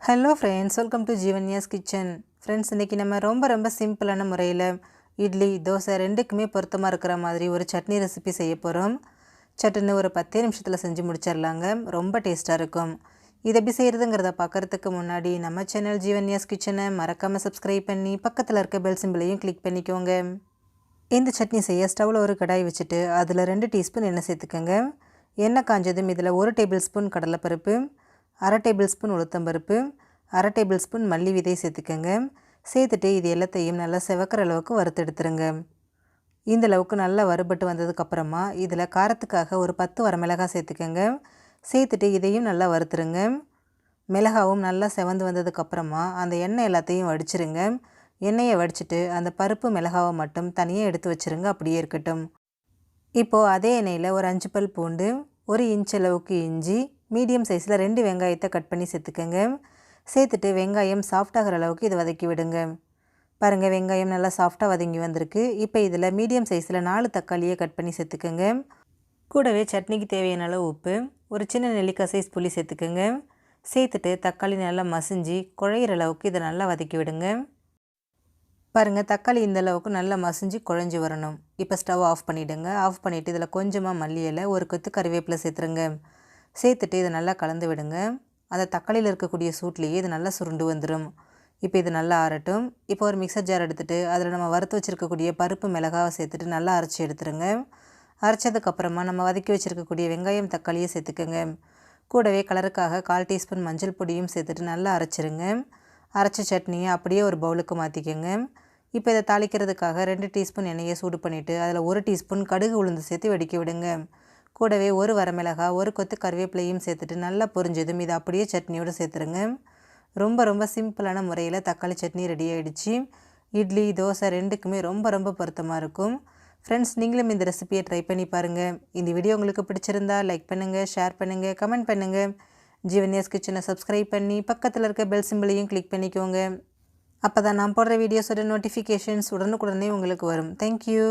Hello friends welcome to Jeevanya's kitchen friends இன்றைக்கி நம்ம ரொம்ப ரொம்ப சிம்பிளான முறையில் இட்லி தோசை ரெண்டுக்குமே பொருத்தமாக இருக்கிற மாதிரி ஒரு சட்னி ரெசிபி செய்ய போகிறோம் சட்னி ஒரு பத்தே நிமிஷத்தில் செஞ்சு முடிச்சிடலாங்க. ரொம்ப டேஸ்ட்டாக இருக்கும். இது எப்படி செய்கிறதுங்கிறத பார்க்குறதுக்கு முன்னாடி நம்ம சேனல் ஜீவன்யாஸ் கிச்சனை மறக்காமல் சப்ஸ்கிரைப் பண்ணி பக்கத்தில் இருக்க பெல் சிம்பிளையும் கிளிக் பண்ணிக்கோங்க. இந்த சட்னி செய்ய ஸ்டவ்வில் ஒரு கடாய் வச்சுட்டு அதில் ரெண்டு டீஸ்பூன் எண்ணெய் சேர்த்துக்கோங்க. எண்ணெய் காஞ்சதும் இதில் ஒரு டேபிள் ஸ்பூன் கடலைப்பருப்பு அரை டேபிள் ஸ்பூன் உளுத்தம்பருப்பு அரை டேபிள் ஸ்பூன் மல்லி விதை சேர்த்துக்கோங்க. சேர்த்துட்டு இது எல்லாத்தையும் நல்லா செவக்கிற அளவுக்கு வறுத்தெடுத்துருங்க இந்த அளவுக்கு நல்லா வறுபட்டு வந்ததுக்கப்புறமா இதில் காரத்துக்காக ஒரு பத்து வரமிளகாய் சேர்த்துக்கோங்க. சேர்த்துட்டு இதையும் நல்லா வறுத்துருங்க. மிளகாவும் நல்லா செவந்து வந்ததுக்கப்புறமா அந்த எண்ணெய் எல்லாத்தையும் வடிச்சிருங்க. எண்ணெயை வடிச்சிட்டு அந்த பருப்பு மிளகாவை மட்டும் தனியாக எடுத்து வச்சுருங்க. அப்படியே இருக்கட்டும். இப்போது அதே எண்ணெயில் ஒரு அஞ்சு பல் பூண்டு ஒரு இன்ச் அளவுக்கு இஞ்சி மீடியம் சைஸில் ரெண்டு வெங்காயத்தை கட் பண்ணி சேர்த்துக்கோங்க. சேர்த்துட்டு வெங்காயம் சாஃப்டாகிற அளவுக்கு இதை வதக்கி விடுங்க. பாருங்கள் வெங்காயம் நல்லா சாஃப்டாக வதங்கி வந்திருக்கு. இப்போ இதில் மீடியம் சைஸில் நாலு தக்காளியை கட் பண்ணி சேர்த்துக்கோங்க. கூடவே சட்னிக்கு தேவையான அளவு உப்பு ஒரு சின்ன நெல்லிக்காய் சைஸ் புளி சேர்த்துக்கோங்க. சேர்த்துட்டு தக்காளி நல்லா மசிஞ்சு குழையிற அளவுக்கு இதை நல்லா வதக்கி விடுங்க. பாருங்கள் தக்காளி இந்த அளவுக்கு நல்லா மசிஞ்சு குழஞ்சி வரணும். இப்போ ஸ்டவ் ஆஃப் பண்ணிவிடுங்க ஆஃப் பண்ணிவிட்டு இதில் கொஞ்சமாக மல்லி இலை ஒரு கொத்து கருவேப்பிலை சேர்த்துருங்க. சேர்த்துட்டு இதை நல்லா கலந்து விடுங்க. அந்த தக்காளியில் இருக்கக்கூடிய சூட்லேயே இது நல்லா சுருண்டு வந்துடும் இப்போ இது நல்லா ஆறட்டும். இப்போ ஒரு மிக்சர் ஜார் எடுத்துகிட்டு அதில் நம்ம வறுத்து வச்சுருக்கக்கூடிய பருப்பு மிளகாவை சேர்த்துட்டு நல்லா அரைச்சி எடுத்துருங்க. அரைச்சதுக்கப்புறமா நம்ம வதக்கி வச்சுருக்கக்கூடிய வெங்காயம் தக்காளியை சேர்த்துக்கோங்க. கூடவே கலருக்காக கால் டீஸ்பூன் மஞ்சள் பொடியும் சேர்த்துட்டு நல்லா அரைச்சிருங்க. அரைச்ச சட்னியை அப்படியே ஒரு பவுலுக்கு மாற்றிக்கோங்க இப்போ இதை தாளிக்கிறதுக்காக ரெண்டு டீஸ்பூன் எண்ணெயை சூடு பண்ணிவிட்டு அதில் ஒரு டீஸ்பூன் கடுகு உளுந்து சேர்த்து வெடிக்க விடுங்க. கூடவே ஒரு வரமிளகா ஒரு கொத்து கருவேப்பிலையும் சேர்த்துட்டு நல்லா பொரிஞ்சதும் இதை அப்படியே சட்னியோடு சேர்த்துருங்க. ரொம்ப ரொம்ப சிம்பிளான முறையில் தக்காளி சட்னி ரெடி ஆகிடுச்சு இட்லி தோசை ரெண்டுக்குமே ரொம்ப ரொம்ப பொருத்தமாக இருக்கும். ஃப்ரெண்ட்ஸ் நீங்களும் இந்த ரெசிபியை ட்ரை பண்ணி பாருங்கள் இந்த வீடியோ உங்களுக்கு பிடிச்சிருந்தா லைக் பண்ணுங்கள் ஷேர் பண்ணுங்கள் கமெண்ட் பண்ணுங்கள் ஜீவன்யாஸ் கிச்சனை சப்ஸ்கிரைப் பண்ணி பக்கத்தில் இருக்க பெல் சிம்பிளையும் கிளிக் பண்ணிக்கோங்க. அப்போ தான் நான் போடுற வீடியோஸோட நோட்டிஃபிகேஷன்ஸ் உடனுக்குடனே உங்களுக்கு வரும். தேங்க்யூ